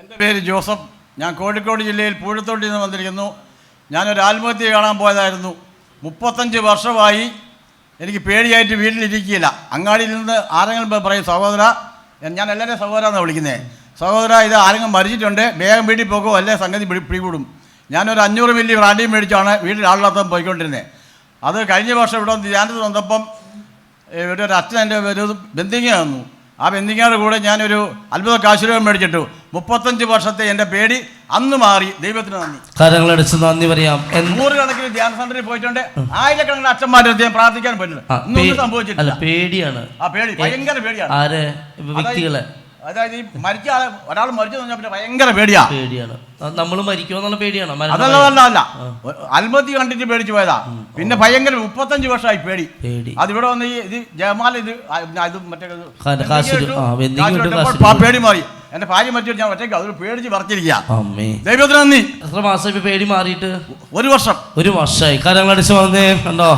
എന്റെ പേര് ജോസഫ്. ഞാൻ കോഴിക്കോട് ജില്ലയിൽ പൂഴത്തോട്ടിൽ നിന്ന് വന്നിരിക്കുന്നു. ഞാനൊരു ആത്മഹത്യ കാണാൻ പോയതായിരുന്നു. മുപ്പത്തഞ്ച് വർഷമായി എനിക്ക് പേടിയായിട്ട് വീട്ടിലിരിക്കുകയില്ല. അങ്ങാടിയിൽ നിന്ന് ആരെങ്കിലും പറയും സഹോദര ഞാൻ എല്ലാവരെയും സഹോദര എന്നാണ് വിളിക്കുന്നത് സഹോദര ഇത് ആരെങ്കിലും മരിച്ചിട്ടുണ്ട്. വേഗം വീട്ടിൽ പോകുമോ അല്ലേ? സംഗതി പിടി പിടികൂടും. ഞാനൊരു അഞ്ഞൂറ് മില്ലി ബ്രാൻഡിയും മേടിച്ചാണ് വീട്ടിൽ ആളില്ലാത്തതും പോയിക്കൊണ്ടിരുന്നത് അത് കഴിഞ്ഞ വർഷം ഇവിടെ ധ്യാനത്തിൽ ധ്യാനത്ത് വന്നപ്പം ഇവിടെ ഒരു അച്ഛൻ എന്റെ ഒരു ബന്ധിങ്ങ തന്നു ആ ബെന്തിങ്ങയുടെ കൂടെ ഞാനൊരു അത്ഭുത കാശുരൂപം മേടിച്ചിട്ടു. മുപ്പത്തഞ്ച് വർഷത്തെ എന്റെ പേടി അന്ന് മാറി. ദൈവത്തിന് നന്ദി. കരങ്ങളടിച്ച് നന്ദി പറയാം. നൂറുകണക്കിന് ധ്യാന സെന്ററിൽ പോയിട്ടുണ്ട്. ആയിരക്കണക്കിന് അച്ഛന്മാരുടെ അടുത്ത് ഞാൻ പ്രാർത്ഥിക്കാൻ പറ്റില്ല സംഭവിച്ചിട്ടില്ല. പേടിയാണ്. ആ പേടി. ഭയങ്കര പേടിയാണ്. ആരെ? വ്യക്തികളെ? അതായത് ഈ മരിച്ച ആളെ ഒരാൾ മരിച്ചു കഴിഞ്ഞാൽ പിന്നെ ഭയങ്കര പേടിയാ. പേടിയാണ്. നമ്മൾ മരിക്കുമോ എന്നുള്ള പേടിയാണ്. അതല്ല അല്ല അൽമതി കണ്ടിട്ട് പേടിച്ചു പോയതാ. പിന്നെ ഭയങ്കര മുപ്പത്തഞ്ച് വർഷമായി പേടി. പേടി. അതിവിടെ വന്ന് ഈ ഇത് ജയമാല ഇത് ഇത് മറ്റേ പേടി മാറി. എന്റെ ഭാര്യ മറ്റൊരു ഞാൻ ഒറ്റയ്ക്ക് അതൊരു പേടിച്ച് അമ്മേ. ദൈവത്തിന് നന്ദി. എത്ര മാസം പേടി മാറിയിട്ട്? ഒരു വർഷം. ഒരു വർഷമായി. കരങ്ങളടിച്ച് വന്നേ കണ്ടോ?